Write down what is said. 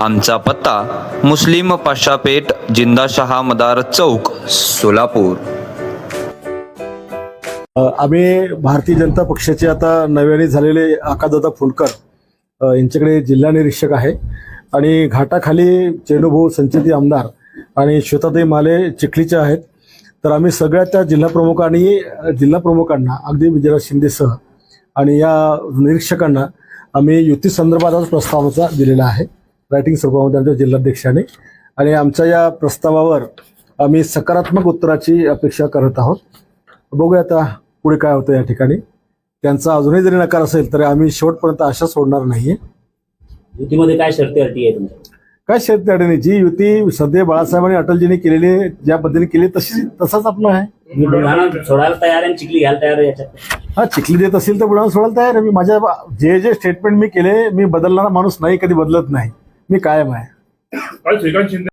आमचा पत्ता मुस्लिम पाशापेठ जिंदाशहा मदार चौक सोलापूर. आम्ही भारतीय जनता पक्षाचे आता नव्याने झालेले आकाशदादा फुलकर यांच्याकडे जिल्हा निरीक्षक आहे. आणि घाटाखाली चेनुभाऊ संचेती आमदार आणि श्वेताताई माले चिखलीचे आहेत. तर आम्ही सगळ्या त्या जिल्हाप्रमुखांनी जिल्हाप्रमुखांना अगदी विजयराज शिंदेसह आणि या निरीक्षकांना आम्ही युती संदर्भातच प्रस्तावाचा दिलेला आहे. रायटिंग स्वरूपामध्ये आमच्या जिल्हाध्यक्षाने. आणि आमच्या या प्रस्तावावर आम्ही सकारात्मक उत्तराची अपेक्षा करत आहोत. बघूया आता पुढे काय होतं या ठिकाणी. त्यांचा अजूनही जरी नकार असेल तरी आम्ही शेवटपर्यंत आशा सोडणार नाहीये. युतीमध्ये काय शर्ती अटी आहे तुमच्या? काय शेतकरी अडचणी जी युती सध्या बाळासाहेब आणि अटलजींनी केलेली ज्या पद्धतीने केली तशी तसाच आपण आहे. मी बुलढाणा सोडायला तयार आहे आणि चिखली घ्यायला तयार आहे याच्यात? हा चिखली देत असेल तर बुडावून सोडायला तयार आहे. मी माझ्या जे जे स्टेटमेंट मी केले मी बदलणारा माणूस नाही कधी बदलत नाही. मी कायम आहे काल श्रीकांत शिंदे